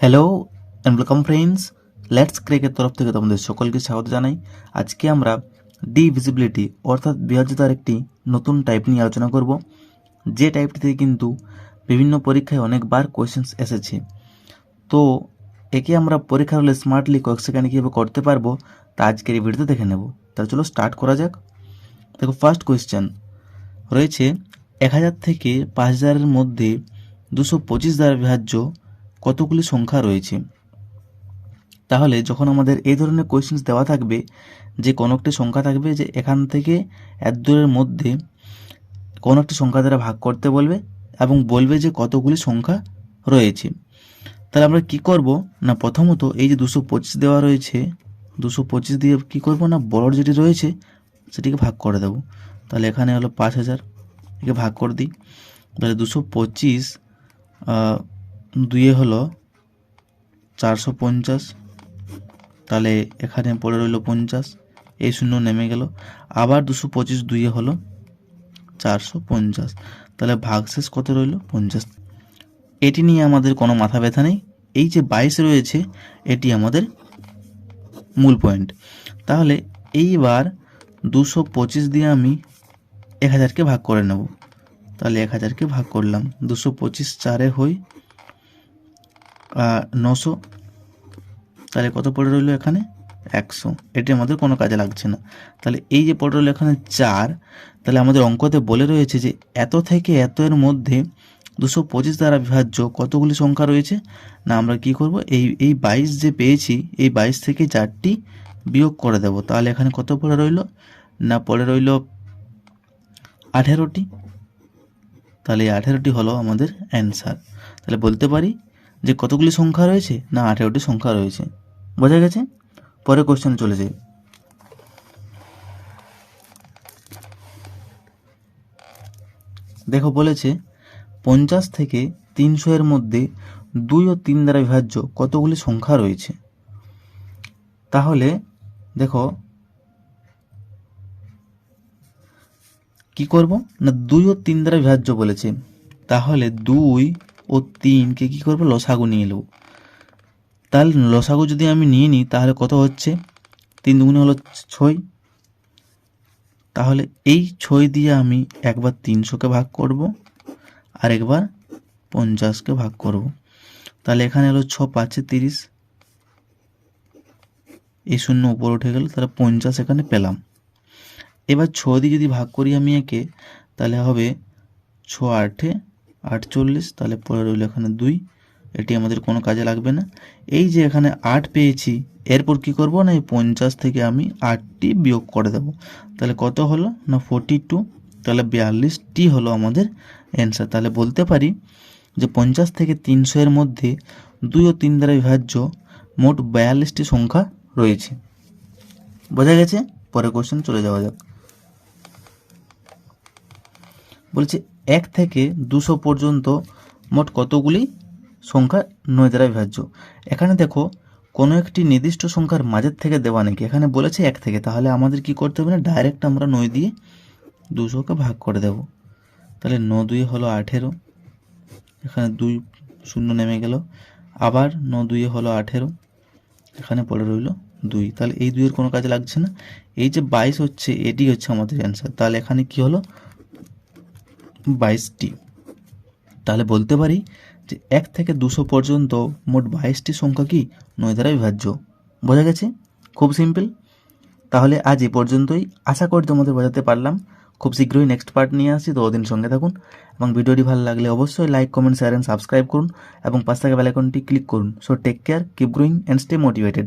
Hello and welcome friends let's ক্রিকের তরফ থেকে তোমাদের সকলকে স্বাগত জানাই। আজকে আমরা ডি ভিজিবিলিটি অর্থাৎ বিহার্যতার একটি নতুন টাইপ নিয়ে আলোচনা করব। যে টাইপটি থেকে কিন্তু বিভিন্ন পরীক্ষায় অনেকবার কোয়েশ্চেন্স এসেছে। তো একে আমরা পরীক্ষার হলে স্মার্টলি কয়েক সেকেন্ডে কীভাবে করতে পারব তা আজকের এই ভিডিওতে দেখে নেব। তাহলে চলো স্টার্ট করা যাক। দেখো ফার্স্ট কোয়েশ্চেন রয়েছে এক হাজার থেকে পাঁচ হাজারের মধ্যে দুশো পঁচিশ দ্বারা বিভাজ্য কতগুলি সংখ্যা রয়েছে। তাহলে যখন আমাদের এই ধরনের কোয়েশ্চেন্স দেওয়া থাকবে, যে কোনো একটি সংখ্যা থাকবে যে এখান থেকে এত দূরের মধ্যে কোনো একটি সংখ্যা দ্বারা ভাগ করতে বলবে এবং বলবে যে কতগুলি সংখ্যা রয়েছে। তাহলে আমরা কি করব না প্রথমত এই যে দুশো পঁচিশ দেওয়া রয়েছে, দুশো পঁচিশ দিয়ে কী করব না বড় যেটি রয়েছে সেটিকে ভাগ করে দেবো। তাহলে এখানে হলো পাঁচ হাজার। একে ভাগ করে দিই। তাহলে দুশো পঁচিশ দুইয়ে হলো চারশো পঞ্চাশ। তাহলে এখানে পড়ে রইল পঞ্চাশ, এই শূন্য নেমে গেল। আবার দুশো পঁচিশ দুইয়ে হলো চারশো পঞ্চাশ। তাহলে ভাগশেষ কত রইল? পঞ্চাশ। এটি নিয়ে আমাদের কোনো মাথা ব্যথা নেই। এই যে বাইশ রয়েছে, এটি আমাদের মূল পয়েন্ট। তাহলে এইবার দুশো পঁচিশ দিয়ে আমি এক হাজারকে ভাগ করে নেব। তাহলে এক হাজারকে ভাগ করলাম। দুশো পঁচিশ চারে হই নশো। তাহলে কত পড়ে রইল এখানে? একশো। এটি আমাদের কোনো কাজে লাগছে না। তাহলে এই যে পড়ে রইল এখানে চার, তাহলে আমাদের অঙ্কতে বলে রয়েছে যে এত থেকে এত এর মধ্যে দুশো পঁচিশ দ্বারা বিভাজ্য কতগুলি সংখ্যা রয়েছে? না, আমরা কি করব? এই এই বাইশ যে পেয়েছি, এই বাইশ থেকে চারটি বিয়োগ করে দেব। তাহলে এখানে কত পড়ে রইল? না, পড়ে রইল আঠেরোটি। তাহলে এই আঠেরোটি হলো আমাদের অ্যান্সার তাহলে বলতে পারি যে কতগুলি সংখ্যা রয়েছে না আঠেরোটি সংখ্যা রয়েছে। বোঝা গেছে? পরে কোশ্চেন চলে যাই। দেখো বলেছে পঞ্চাশ থেকে তিনশো এর মধ্যে দুই ও তিন দ্বারা বিভাজ্য কতগুলি সংখ্যা রয়েছে? তাহলে দেখো কি করব? না, দুই ও তিন দ্বারা বিভাজ্য বলেছে। তাহলে দুই ও তিনকে কি করব? লসাগু নিয়ে নেব। তাহলে লসাগু যদি আমি নিয়ে নিই, তাহলে কত হচ্ছে? তিন দুগুণে হলো ছয়। তাহলে এই ছয় দিয়ে আমি একবার তিনশোকে ভাগ করব, আর একবার পঞ্চাশকে ভাগ করব। তাহলে এখানে হলো ছ, পাঁচে, তিরিশ। এই শূন্য উপর উঠে গেল, তাহলে পঞ্চাশ এখানে পেলাম। এবার ছ দিয়ে যদি ভাগ করি আমি একে, তাহলে হবে ছ আটে, আটচল্লিশ, তাহলে পরে রইল এখানে দুই। এটি আমাদের কোনো কাজে লাগবে না। এই যে এখানে আট পেয়েছি, এরপর কি করব না, এই পঞ্চাশ থেকে আমি আটটি বিয়োগ করে দেব। তাহলে কত হলো না ফোর্টি টু তাহলে বিয়াল্লিশটি হলো আমাদের অ্যান্সার তাহলে বলতে পারি যে পঞ্চাশ থেকে তিনশো এর মধ্যে দুই ও তিন দ্বারা বিভাজ্য মোট বিয়াল্লিশটি সংখ্যা রয়েছে। বোঝা গেছে? পরে কোশ্চেন চলে যাওয়া যাক। বলছে এক থেকে দুশো পর্যন্ত মোট কতগুলি সংখ্যা নয় দ্বারা বিভাজ্য। এখানে দেখো, কোনো একটি নির্দিষ্ট সংখ্যার মাঝের থেকে দেওয়া নাকি এখানে বলেছে এক থেকে। তাহলে আমাদের কি করতে হবে না? ডাইরেক্ট আমরা নয় দিয়ে দুশোকে ভাগ করে দেব। তাহলে ন দুই হলো আঠেরো। এখানে দুই শূন্য নেমে গেল। আবার ন দুইয়ে হলো আঠেরো। এখানে পড়ে রইল দুই। তাহলে এই দুইয়ের কোনো কাজে লাগছে না। এই যে বাইশ হচ্ছে এটি হচ্ছে আমাদের অ্যান্সার তাহলে এখানে কি হলো? বাইশটি তাহলে বলতে পারি যে এক থেকে দুশো পর্যন্ত মোট বাইশটি সংখ্যা কি নয় দ্বারা বিভাজ্য। বোঝা গেছে? খুব সিম্পল তাহলে আজ এ পর্যন্তই। আশা করি তোমাদের বোঝাতে পারলাম। খুব শীঘ্রই নেক্সট পার্ট নিয়ে আসছি। তো ওদিন সঙ্গে থাকুন এবং ভিডিওটি ভালো লাগলে অবশ্যই like comment share and subscribe করুন এবং পাশ থাকা বেলাইকনটি ক্লিক করুন। So take care keep growing and stay motivated